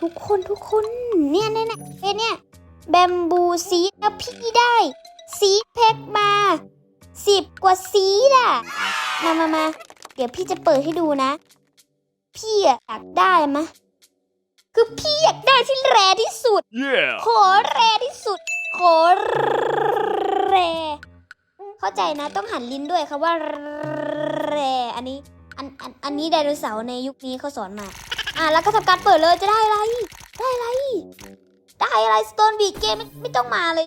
ทุกคนทุกคน เนี่ยเนี่ยเนี่ยเอ้ยเนี่ยแบมบูซีดแล้วพี่ได้ซีดแพ็กมาสิบกว่าซีดอะมามามาเดี๋ยวพี่จะเปิดให้ดูนะ พี่อะอยากได้มะคือพี่อยากได้ที่แรที่สุด Yeah. ขอแรที่สุด ขอแร เข้าใจนะต้องหันลิ้นด้วยคำว่าแร อันนี้ อันอันอันนี้ไดโนเสาร์ในยุคนี้เขาสอนมา อะแล้วก็ทำการเปิดเลยจะได้อะไร ได้อะไร ได้อะไรสโตนบีเกมไม่ไม่ต้องมาเลย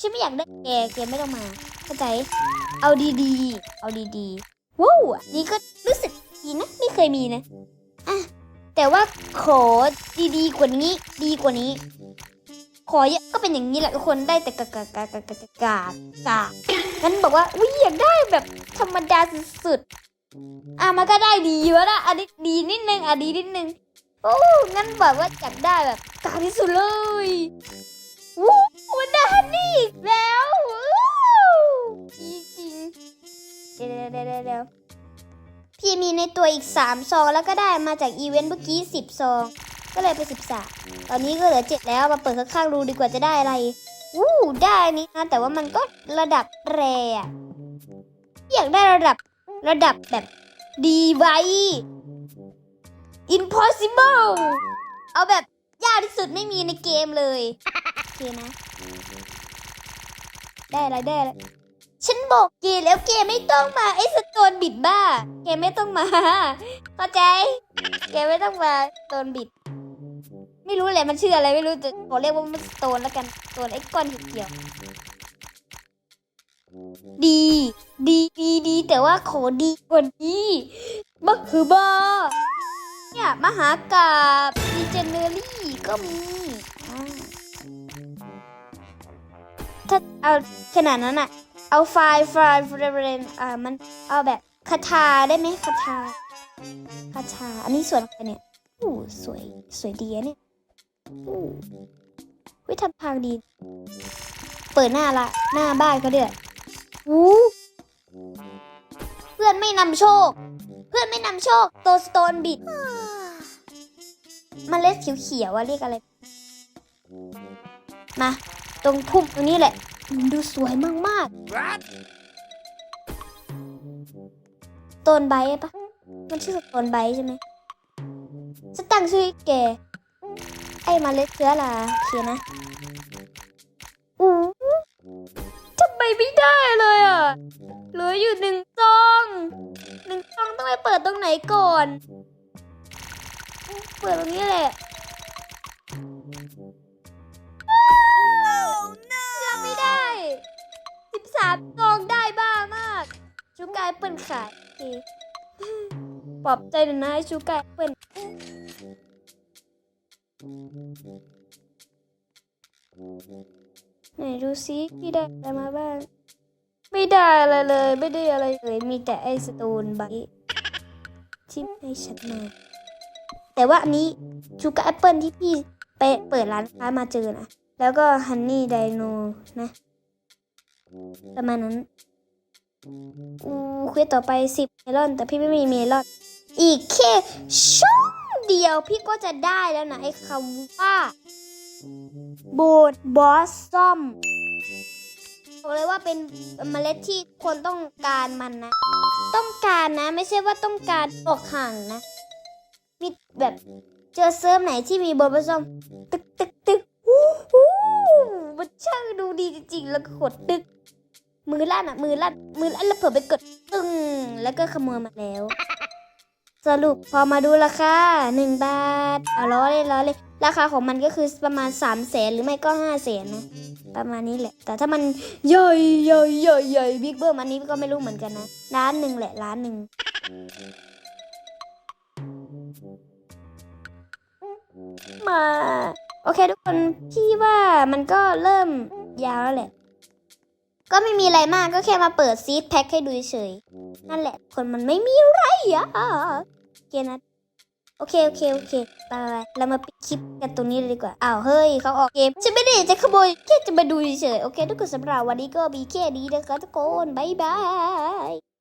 ฉันไม่อยากได้แกเกมไม่ต้องมาเข้าใจ เอาดีๆ เอาดีๆว้าวนี่ก็รู้สึกดีนะไม่เคยมีนะอะแต่ว่าขอดีๆกว่านี้ ดีกว่านี้ ขอเยอะก็เป็นอย่างนี้แหละทุกคนได้แต่กากากากากากากางั้นบอกว่าอุ้ยอยากได้แบบธรรมดาสุดๆ อะมันก็ได้ดีเยอะนะอันนี้ดีนิดนึงอะดีนิดนึงโอ้งั้นบอกว่าอยากได้แบบกากที่สุดเลยวู้มันได้ฮันนี่อีกแล้วจริงจริงเดี๋ยวเดี๋ยวเดี๋ยวพี่มีในตัวอีกสามซองแล้วก็ได้มาจากอีเวนต์เมื่อกี้สิบซองก็เลยไปสิบสามตอนนี้ก็เหลือเจ็ดแล้วมาเปิดข้างๆดูดีกว่าจะได้อะไรวู้ได้นี่นะแต่ว่ามันก็ระดับแรอะอยากได้ระดับ ระดับแบบดีไว้ impossible เอาแบบยากที่สุดไม่มีในเกมเลยโอเคนะ ได้อะไรได้อะไรฉันบอกเกมแล้วเกมไม่ต้องมาไอ้สโตนบิดบ้า เกมไม่ต้องมาเข้าใจ เกมไม่ต้องมาสโตนบิด ไม่รู้แหละมันชื่ออะไรไม่รู้แต่ขอเรียกว่ามันสโตนแล้วกันสโตนไอ้ก้อนเขียว ดี ดีดีดี แต่ว่าขอดีกว่านี้บักคือบอเนี่ยมหากาบดีเจเนอรี่ก็มีถ้าเอาขนาดนั้นอะเอาไฟล์ไฟล์เรนอ่ามันเอาแบบคาถาได้ไหมคาถาคาถาอันนี้ส่วนอะไรเนี่ยอู้สวยสวยดีเนี่ยอู้วิทำทางดี เปิดหน้าละ หน้าบ้านเขาเดือด เพื่อนไม่นำโชค เพื่อนไม่นำโชค โตสโตนบิดมเมล็ดเขียวๆอะเรียกอะไร มา ตรงพุ่มตรงนี้แหละมันดูสวยมาก What? ๆโตนไบปะมันชื่อโตนไบใช่ไหมจะตั้งชื่อแกไอ้เมาเล็ดเชื้อราเขียนนะ ไมไม่ได้เลยอะเหลืออยู่หนึ่งซองหนึ่งซองต้องไปเปิดตรงไหนก่อน เปิดตรงนี้แหละยังไม่ได้สิบสามซองได้บ้ามาก ชูกายเปิ้ลขายโอเคปลอบใจหน่อยนะให้ชูกายเปิ้ล ไหนดูซิพี่ได้อะไรมาบ้าง ไม่ได้อะไรเลย ไม่ได้อะไรเลย มีแต่ไอสโตนไบท์ที่ให้ฉันมาแต่ว่าอันนี้ชูการ์แอปเปิลที่พี่ไปเปิดร้านค้ามาเจอนะ แล้วก็ฮันนี่ไดโนนะ ประมาณนั้น อูเควสต่อไปสิบเมลอน แต่พี่ไม่มีเมลอน อีกแค่ช่องเดียวพี่ก็จะได้แล้วนะ ไอ้คำว่า โบดบอสซอมบอกเลยว่าเป็นเมล็ดที่คนต้องการมันนะ ต้องการนะ ไม่ใช่ว่าต้องการออกห่างนะมีแบบเจอเซิร์ฟไหนที่มีโบดบอสซอมตึกตึกตึกวู้ฮู้มันช่างดูดีจริงๆ แล้วก็กดตึก มือลั่นอะ มือลั่นมือลั่นแล้วเผื่อไปกดตึงแล้วก็ขโมยมาแล้ว สรุปพอมาดูราคาหนึ่งบาทเอาล้อเลยล้อเลย ราคาของมันก็คือประมาณ3ามแสนหรือไม่ก็5้าแสนนะประมาณนี้แหละ แต่ถ้ามันใหญ่ใหญ่ใหญ่ใหญ่บิ๊กเบิ้มอันนี้ก็ไม่รู้เหมือนกันนะล้านหนึ่งแหละล้านหนึ่งมาโอเคทุกคนพี่ว่ามันก็เริ่มยาวแล้วแหละ ก็ไม่มีอะไรมากก็แค่มาเปิดซีดแพ็คให้ดูเฉยๆนั่นแหละคนมันไม่มีอะไรอะเคนะ โอเคโอเคโอเคไปๆเรามาปิดคลิปกันตรงนี้เลยดีกว่าอ้าวเฮ้ยเขาออกเกมฉันไม่ได้จะขโมยแค่จะมาดูเฉยๆโอเคทุกคนสำหรับวันนี้ก็มีแค่นี้นะคะทุกคนบ๊ายบาย